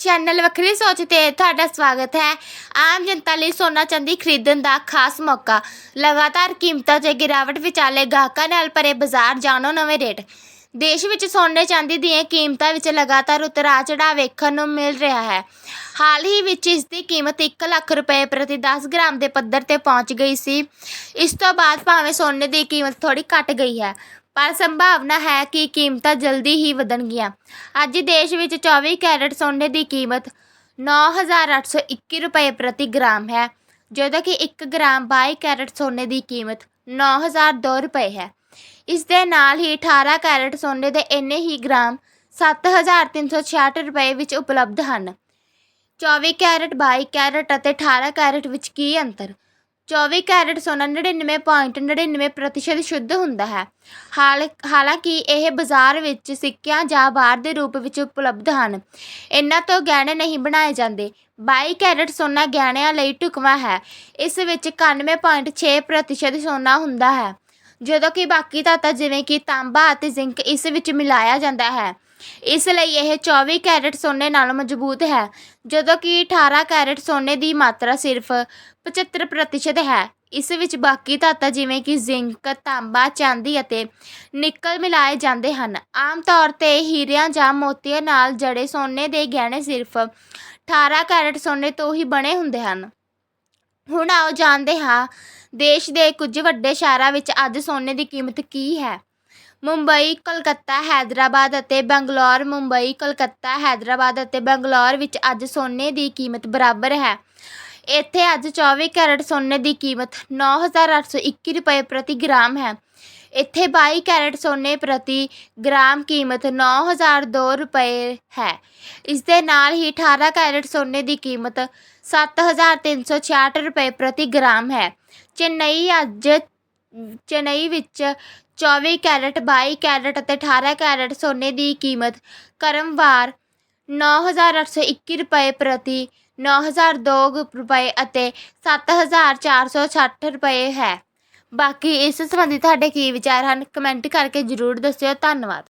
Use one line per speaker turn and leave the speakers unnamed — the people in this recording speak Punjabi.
ਚੈਨਲ ਵੱਖਰੀ ਸੋਚ ਤੇ ਤੁਹਾਡਾ ਸਵਾਗਤ ਹੈ। ਆਮ ਜਨਤਾ ਲਈ ਸੋਨਾ ਚਾਂਦੀ ਖਰੀਦਣ ਦਾ ਖਾਸ ਮੌਕਾ। ਲਗਾਤਾਰ ਕੀਮਤਾਂ 'ਚ ਗਿਰਾਵਟ ਵਿਚਾਲੇ ਗਾਹਕਾਂ ਨਾਲ ਭਰੇ ਬਾਜ਼ਾਰ ਜਾਣੋ ਨਵੇਂ ਰੇਟ। ਦੇਸ਼ ਵਿੱਚ ਸੋਨੇ ਚਾਂਦੀ ਦੀਆਂ ਕੀਮਤਾਂ ਵਿੱਚ ਲਗਾਤਾਰ ਉਤਰਾਅ ਚੜਾਅ ਵੇਖਣ ਨੂੰ ਮਿਲ ਰਿਹਾ ਹੈ। ਹਾਲ ਹੀ ਵਿੱਚ ਇਸ ਦੀ ਕੀਮਤ 1 ਲੱਖ ਰੁਪਏ ਪ੍ਰਤੀ 10 ਗ੍ਰਾਮ ਦੇ ਪੱਧਰ ਤੇ ਪਹੁੰਚ ਗਈ ਸੀ। ਇਸ ਤੋਂ ਬਾਅਦ ਭਾਵੇਂ ਸੋਨੇ ਦੀ ਕੀਮਤ ਥੋੜੀ ਘਟ ਗਈ ਹੈ ਪਰ ਸੰਭਾਵਨਾ ਹੈ ਕਿ ਕੀਮਤਾਂ ਜਲਦੀ ਹੀ ਵਧਣਗੀਆਂ। ਅੱਜ ਦੇਸ਼ ਵਿੱਚ 24 ਕੈਰਟ ਸੋਨੇ ਦੀ ਕੀਮਤ 9821 ਰੁਪਏ ਪ੍ਰਤੀ ਗ੍ਰਾਮ ਹੈ, ਜਦੋਂ ਕਿ 1 ਗ੍ਰਾਮ 22 ਕੈਰਟ ਸੋਨੇ ਦੀ ਕੀਮਤ 9002 ਰੁਪਏ ਹੈ। ਇਸ ਦੇ ਨਾਲ ਹੀ 18 ਕੈਰਟ ਸੋਨੇ ਦੇ ਇੰਨੇ ਹੀ ਗ੍ਰਾਮ 7366 ਰੁਪਏ ਵਿੱਚ ਉਪਲਬਧ ਹਨ। 24 ਕੈਰਟ 22 ਕੈਰਟ ਅਤੇ 18 ਕੈਰਟ ਵਿੱਚ ਕੀ ਅੰਤਰ? 24 ਕੈਰਟ ਸੋਨਾ 99.99% ਪ੍ਰਤੀਸ਼ਤ ਸ਼ੁੱਧ ਹੁੰਦਾ ਹੈ। ਹਾਲ, ਹਾਲਾਂਕਿ ਇਹ ਬਾਜ਼ਾਰ ਵਿੱਚ ਸਿੱਕਿਆਂ ਜਾਂ ਬਾਰ ਦੇ ਰੂਪ ਵਿੱਚ ਉਪਲਬਧ ਹਨ। ਇਹਨਾਂ ਤੋਂ ਗਹਿਣੇ ਨਹੀਂ ਬਣਾਏ ਜਾਂਦੇ। 22 ਕੈਰਟ ਸੋਨਾ ਗਹਿਣਿਆਂ ਲਈ ਢੁਕਵਾਂ ਹੈ। ਇਸ ਵਿੱਚ 91.6% ਪ੍ਰਤੀਸ਼ਤ ਸੋਨਾ ਹੁੰਦਾ ਹੈ। ਜਦੋਂ ਕਿ ਬਾਕੀ ਧਾਤਾਂ ਜਿਵੇਂ ਕਿ ਤਾਂਬਾ ਅਤੇ ਜ਼ਿੰਕ ਇਸ ਵਿੱਚ ਮਿਲਾਇਆ ਜਾਂਦਾ ਹੈ। ਇਸ ਲਈ ਇਹ 24 ਕੈਰਟ ਸੋਨੇ ਨਾਲੋਂ ਮਜ਼ਬੂਤ ਹੈ, ਜਦੋਂ ਕਿ 18 ਕੈਰਟ ਸੋਨੇ ਦੀ ਮਾਤਰਾ ਸਿਰਫ 75% ਹੈ। ਇਸ ਵਿੱਚ ਬਾਕੀ ਧਾਤਾਂ ਜਿਵੇਂ ਕਿ ਜ਼ਿੰਕ, ਤਾਂਬਾ, ਚਾਂਦੀ ਅਤੇ ਨਿਕਲ ਮਿਲਾਏ ਜਾਂਦੇ ਹਨ। ਆਮ ਤੌਰ ਤੇ ਹੀਰਿਆਂ ਜਾਂ ਮੋਤੀਆਂ ਨਾਲ ਜੜੇ ਸੋਨੇ ਦੇ ਗਹਿਣੇ ਸਿਰਫ 18 ਕੈਰਟ ਸੋਨੇ ਤੋਂ ਹੀ ਬਣੇ ਹੁੰਦੇ ਹਨ। ਹੁਣ ਆਓ ਜਾਣਦੇ ਹਾਂ, ਦੇਸ਼ ਦੇ ਕੁਝ ਵੱਡੇ ਸ਼ਹਿਰਾਂ ਵਿੱਚ ਅੱਜ ਸੋਨੇ ਦੀ ਕੀਮਤ ਕੀ ਹੈ? ਮੁੰਬਈ, ਕੋਲਕਾਤਾ, ਹੈਦਰਾਬਾਦ ਅਤੇ ਬੰਗਲੌਰ। ਮੁੰਬਈ, ਕੋਲਕਾਤਾ, ਹੈਦਰਾਬਾਦ ਅਤੇ ਬੰਗਲੌਰ ਵਿੱਚ ਅੱਜ ਸੋਨੇ ਦੀ ਕੀਮਤ ਬਰਾਬਰ ਹੈ। ਇੱਥੇ ਅੱਜ 24 ਕੈਰਟ ਸੋਨੇ ਦੀ ਕੀਮਤ 9821 ਰੁਪਏ ਪ੍ਰਤੀ ਗ੍ਰਾਮ ਹੈ। ਇੱਥੇ 22 ਕੈਰਟ ਸੋਨੇ ਪ੍ਰਤੀ ਗ੍ਰਾਮ ਕੀਮਤ 9002 ਰੁਪਏ ਹੈ। ਇਸ ਦੇ ਨਾਲ ਹੀ 18 ਕੈਰਟ ਸੋਨੇ ਦੀ ਕੀਮਤ 7366 ਰੁਪਏ ਪ੍ਰਤੀ ਗ੍ਰਾਮ ਹੈ। ਚੇਨਈ ਅੱਜ ਚੇਨਈ ਵਿੱਚ 24 ਕੈਰਟ, ਬਾਈ ਕੈਰਟ ਅਤੇ 18 ਕੈਰਟ ਸੋਨੇ ਦੀ ਕੀਮਤ ਕਰਮਵਾਰ 9821 ਰੁਪਏ ਪ੍ਰਤੀ 9002 ਰੁਪਏ ਅਤੇ 7460 ਰੁਪਏ ਹੈ। ਬਾਕੀ ਇਸ ਸੰਬੰਧੀ ਤੁਹਾਡੇ ਕੀ ਵਿਚਾਰ ਹਨ? ਕਮੈਂਟ ਕਰਕੇ ਜ਼ਰੂਰ ਦੱਸਿਓ। ਧੰਨਵਾਦ।